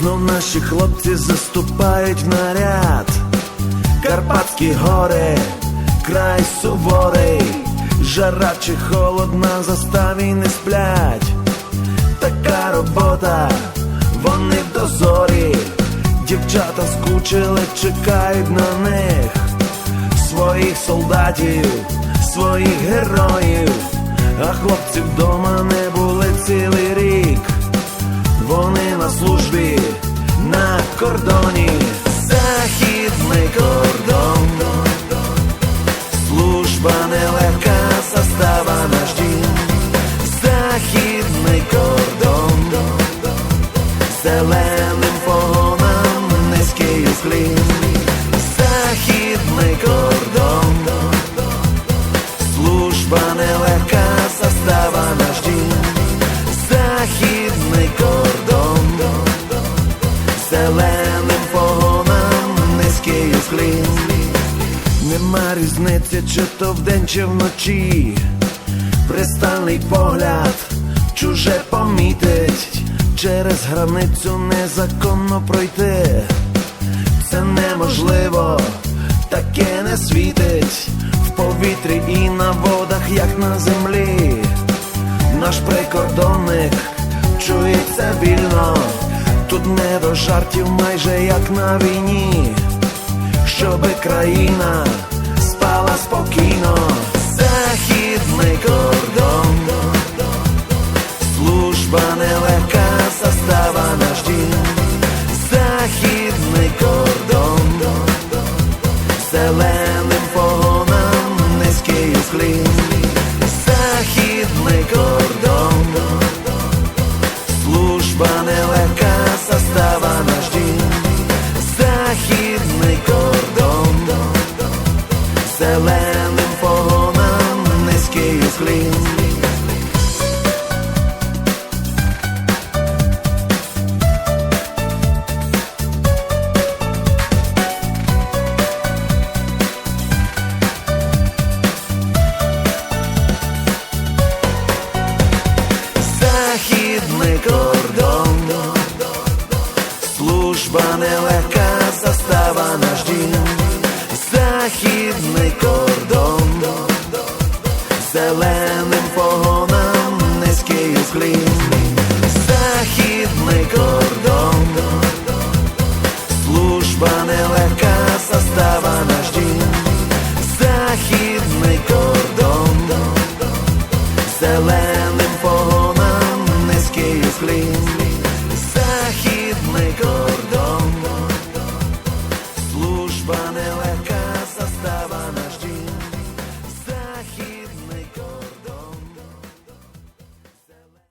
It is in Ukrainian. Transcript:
Знов наші хлопці заступають в наряд. Карпатські гори, край суворий, жара чи холод на заставі не сплять. Така робота, вони в дозорі, дівчата скучили, чекають на них своїх солдатів, своїх героїв, а хлопці вдома не були цілий рік. Вони на кордоні, західний кордон, служба нелегка, застава наш західний кордон, зеленим погонам низький склін, західний кордон, Нема різниці, чи то вдень, чи вночі. Пристальний погляд чуже помітить, через границю незаконно пройти. Це неможливо, таке не світить в повітрі і на водах, як на землі. Наш прикордонник чується вільно, тут не до жартів, майже як на війні щоби країна спала низький. Західний кордон, служба нелегка, застава наш дім, західний кордон, Зеленим погонам низький склін, західний кордон.